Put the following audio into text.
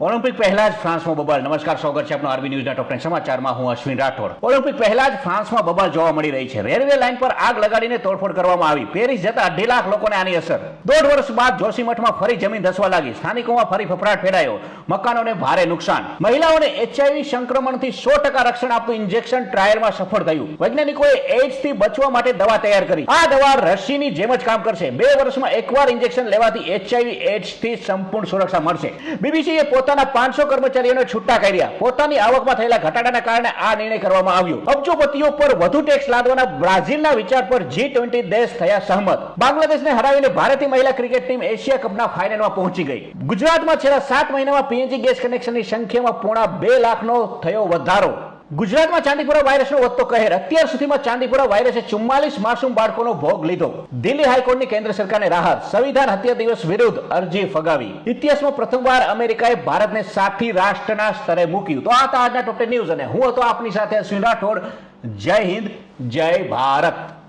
Olympic પહેલા જ ફ્રાન્સમાં બબાલ. નમસ્કાર, સ્વાગત છે આપણો આરબી ન્યૂઝના ટોપ સમાચારમાં હું અશ્વિન રાઠોડ. ઓલિમ્પિક પહેલા જ ફ્રાન્સમાં બબાલ જોવા મળી રહી છે. રેલવે લાઇન પર આગ લગાડીને તોડફોડ કરવામાં આવી. પેરિસ જતા અઢી લાખ લોકોને આની અસર. દોઢ વર્ષ બાદ જોશીમઠમાં ફરી જમીન ધસવા લાગી. સ્થાનિકોમાં ફરી ફફડાટ ફેલાયો. મકાનોને ભારે નુકસાન. મહિલાઓને એચઆઈવી સંક્રમણથી સો ટકા રક્ષણ આપતું ઇન્જેક્શન ટ્રાયલમાં સફળ થયું. વૈજ્ઞાનિકોએ એઇડ્સથી બચવા માટે દવા તૈયાર કરી. આ દવા રસીની જેમ જ કામ કરશે. બે વર્ષમાં એકવાર ઇન્જેક્શન લેવાથી એચઆઈવી એડ્સથી સંપૂર્ણ સુરક્ષા મળશે. બીબીસીએ પોતાના પાંચસો કર્મચારીઓને છૂટા કર્યા. પોતાની આવકમાં થયેલા ઘટાડાના કારણે આ નિર્ણય કરવામાં આવ્યો. અબજોપતિઓ પર વધુ ટેક્સ લાદવાના બ્રાઝિલના વિચાર પર જી ટ્વેન્ટી દેશ થયા સહમત. બાંગ્લાદેશને હરાવીને ભારતીય મહિલા ક્રિકેટ ટીમ એશિયા કપના ફાઇનલમાં પહોંચી ગઈ. ગુજરાતમાં છેલ્લા સાત મહિનામાં પીએનજી ગેસ કનેક્શનની સંખ્યામાં પોણા બે લાખનો થયો વધારો. ગુજરાતમાં ચાંદીપુરા વાયરસનો વધતો કહેર. અત્યાર સુધીમાં ચાંદીપુરા વાયરસે ચુમ્માલીસ માસૂમ બાળકોનો ભોગ લીધો. દિલ્હી હાઈકોર્ટની કેન્દ્ર સરકારને રાહત. સંવિધાન હત્યા દિવસ વિરુદ્ધ અરજી ફગાવી. ઇતિહાસમાં પ્રથમવાર અમેરિકાએ ભારતને સાથી રાષ્ટ્રના સ્તરે મૂક્યું. તો આ હતા આજના ટોપ ન્યૂઝ અને હું હતો આપની સાથે અશ્વિન રાઠોડ. જય હિન્દ, જય ભારત.